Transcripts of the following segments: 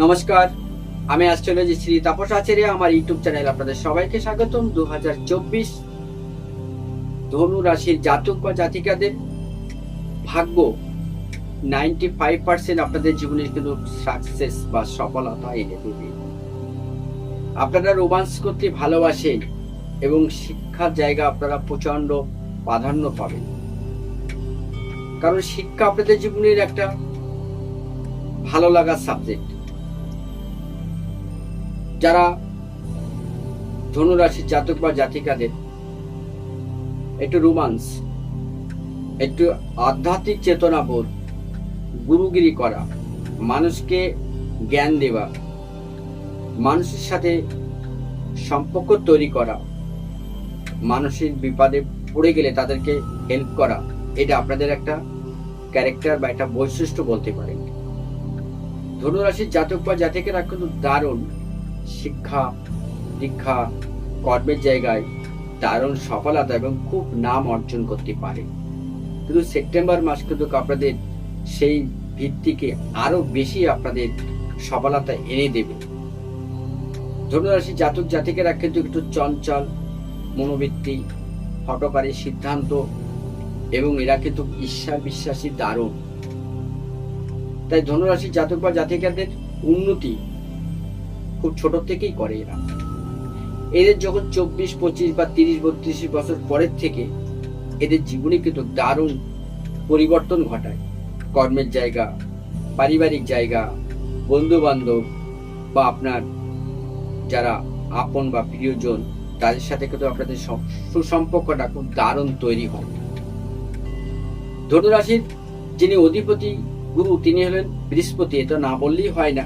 নমস্কার, আমি অ্যাস্ট্রোলজি শ্রী তাপস আচার্য, আমার ইউটিউব চ্যানেল আপনাদের সবাইকে স্বাগতম। দু হাজার চব্বিশ ধনু রাশির জাতক বা জাতিকাদের ভাগ্য নাইনটি ফাইভ পার্সেন্ট আপনাদের জীবনের কিন্তু সাকসেস বা সফলতা এনে দেবে। আপনারা রোমান্স করতে ভালোবাসেন এবং শিক্ষার জায়গা আপনারা প্রচণ্ড প্রাধান্য পাবেন। কারণ শিক্ষা আপনাদের জীবনের একটা ভালো লাগার সাবজেক্ট যারা ধনুরাশির জাতক বা জাতিকাদের, একটু রোমান্স, একটু আধ্যাত্মিক চেতনা বোধ, গুরুগিরি করা, মানুষকে জ্ঞান দেওয়া, মানুষের সাথে সম্পর্ক তৈরি করা, মানুষের বিপদে পড়ে গেলে তাদেরকে হেল্প করা, এটা আপনাদের একটা ক্যারেক্টার বা একটা বৈশিষ্ট্য বলতে পারেন। ধনুরাশির জাতক বা জাতিকেরা কিন্তু দারুণ শিক্ষা, দীক্ষা, কর্মের জায়গায় দারুণ সফলতা এবং খুব নাম অর্জন করতে পারে। কিন্তু সেপ্টেম্বর মাস কিন্তু আপনাদের সেই ভিত্তিকে আরও বেশি আপনাদের সফলতা এনে দেবে। ধনুরাশি জাতক জাতিকেরা কিন্তু একটু চঞ্চল, মনোবৃত্তি, হটকারী সিদ্ধান্ত এবং এরা কিন্তু ঈশ্বর বিশ্বাসী দারুণ। তাই ধনুরাশি জাতক বা জাতিকাদের উন্নতি খুব ছোট থেকেই করে এরা। এদের যখন চব্বিশ, পঁচিশ বা তিরিশ, বত্রিশ বছর পরের থেকে এদের জীবনে কিন্তু দারুণ পরিবর্তন ঘটায়। কর্মের জায়গা, পারিবারিক জায়গা বন্ধু বান্ধব বা আপনার যারা আপন বা প্রিয়জন, তাদের সাথে কিন্তু আপনাদের সুসম্পর্কটা খুব দারুণ তৈরি হয়। ধনুরাশির যিনি অধিপতি গুরু, তিনি হলেন বৃহস্পতি, এটা না বললেই হয় না।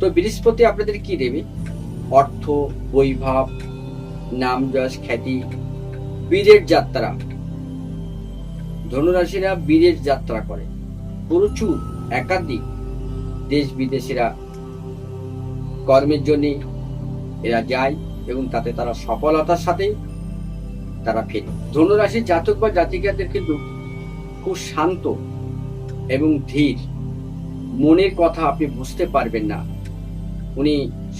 তো বৃহস্পতি আপনাদের কি দেবে? অর্থ, বৈভব নাম যশ খ্যাতি, বীরের যাত্রা। ধনুরাশিরা বীরের যাত্রা করে। প্রচুর, একাধিক দেশ বিদেশিরা কর্মের জন্য এরা যায় এবং তাতে তারা সফলতার সাথে তারা ফেরে। ধনুরাশির জাতক বা জাতিকাদের কিন্তু খুব শান্ত এবং ধীর। মনের কথা আপনি বুঝতে পারবেন না। উনি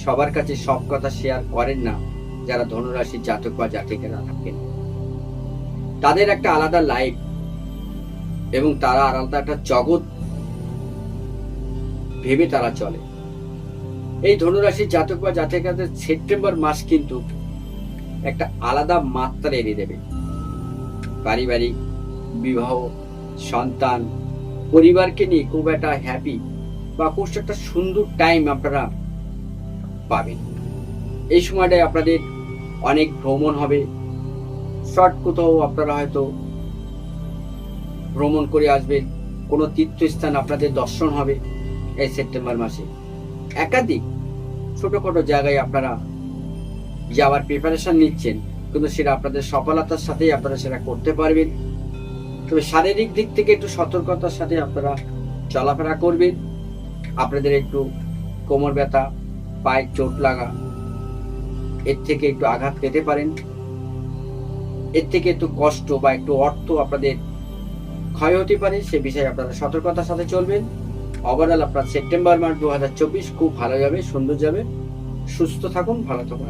সবার কাছে সব কথা শেয়ার করেন না, যারা ধনুরাশির জাতক বা জাতিকেরা থাকেন। তাদের একটা আলাদা লাইফ এবং তারা আলাদা একটা জগৎ ভেবে তারা চলে। এই ধনুরাশির জাতক বা জাতিকাদের সেপ্টেম্বর মাস কিন্তু একটা আলাদা মাত্রা এনে দেবে। পারিবারিক বিবাহ, সন্তান, পরিবারকে নিয়ে খুব একটা হ্যাপি বা খুব একটা সুন্দর টাইম আপনারা পাবেন। এই সময়টায় আপনাদের অনেক ভ্রমণ হবে। শর্ট কোথাও আপনারা হয়তো ভ্রমণ করে আসবেন। কোনো তীর্থস্থান আপনাদের দর্শন হবে এই সেপ্টেম্বর মাসে। একাধিক ছোটখাটো জায়গায় আপনারা যাওয়ার প্রিপারেশন নিচ্ছেন, কিন্তু সেটা আপনাদের সফলতার সাথেই আপনারা সেটা করতে পারবেন। তবে শারীরিক দিক থেকে একটু সতর্কতার সাথে আপনারা চলাফেরা করবেন। আপনাদের একটু কোমর ব্যথা পায়ে চোট লাগা। এর থেকে একটু আঘাত পেতে পারেন। এর থেকে একটু কষ্ট বা একটু অর্থ আপনাদের ক্ষয় হতে পারে, সে বিষয়ে আপনারা সতর্কতার সাথে চলবেন। ওভারঅল আপনার সেপ্টেম্বর মাস দু হাজার চব্বিশ খুব ভালো যাবে, সুন্দর যাবে। সুস্থ থাকুন, ভালো থাকুন।